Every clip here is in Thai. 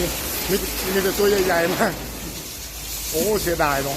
นี่มีมีแต่ตัวใหญ่ๆมาก โอ้เสียดายเนาะ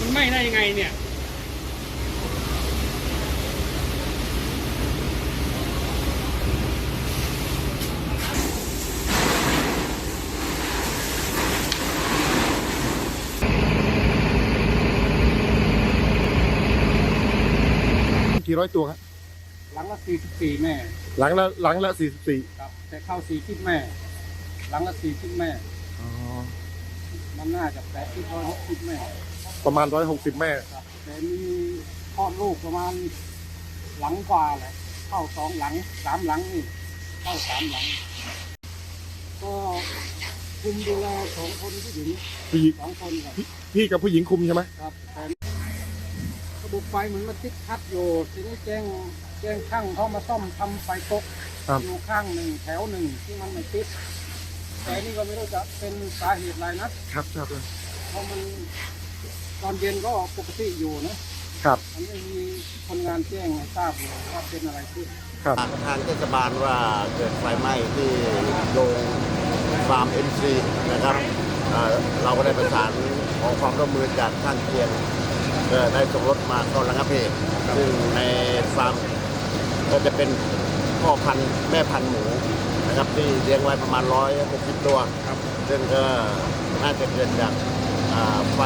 มันไหม้ได้ยังไงเนี่ย กี่ร้อยตัวครับหลังละ44แม่ หลังละหลังละสี่สิบสี่ครับ แต่เข้าสี่ทิศแม่ หลังละสี่ทิศแม่มันน่าจะแปดทิศร้อยหกทิศแม่ ประมาณร้อยหกสิบแม่ ครับ แต่มีคลอดลูกประมาณหลังกว่าแหละ เข้าสองหลังสามหลังนี่ เข้าสามหลัง ก็คุมดูแลสองคนผู้หญิงผู้หญิงสองคนครับพี่กับผู้หญิงคุมใช่ไหม ครับแต่ ระบบไฟเหมือนมันติดคัดอยู่ทีนี้แจ้งแจ้งช่างเขามาซ่อมทำไฟตกครับ อยู่ข้างหนึ่งแถวหนึ่งที่มันไม่ติดแต่นี่ก็ไม่รู้จะเป็นสาเหตุอะไรนะครับครับเพราะมันตอนเย็นก็ปกติอยู่นะครับมันไม่มีคนงานแจ้งให้ทราบเลยว่าเป็นอะไรขึ้น ครับ ทางเทศบาลว่าเกิดไฟไหม้ที่โรงฟาร์มเอ็นซีนะครับเอ่อเราก็ได้ประสานขอความร่วมมือจากข้างเคียง ก็ได้ส่งรถมาเข้าระงับเหตุซึ่งในฟาร์มก็จะเป็นพ่อพันธุ์แม่พันธุ์หมูนะครับที่เลี้ยงไว้ประมาณ 160 ตัวซึ่งก็น่าจะเกิดจากอ่าไฟ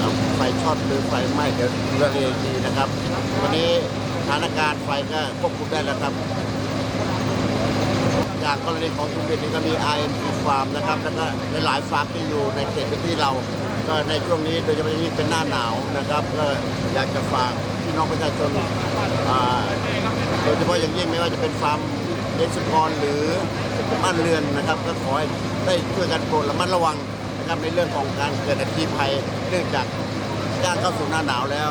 อ่าไฟช็อตหรือไฟไหม้เดี๋ยวเรื่องนี้อีกทีนะครับ วันนี้สถานการณ์ไฟก็ควบคุมได้แล้วครับ จากกรณีของชุมชนนี้ก็มี IMC Farm นะครับแล้วก็หลายฟาร์มที่อยู่ในเขตพื้นที่เรา ก็ในช่วงนี้โดยเฉพาะอย่างยิ่งเป็นหน้าหนาวนะครับก็อยากจะฝากพี่น้องประชาชนโดยเฉพาะอย่างยิ่งไม่ว่าจะเป็นฟาร์มเลี้ยงสุกรหรือบ้านเรือนนะครับ ก็ขอให้ได้ช่วยกันโปรดระมัดระวังนะครับในเรื่องของการเกิดอัคคีภัยเนื่องจากย่างเข้าสู่หน้าหนาวแล้ว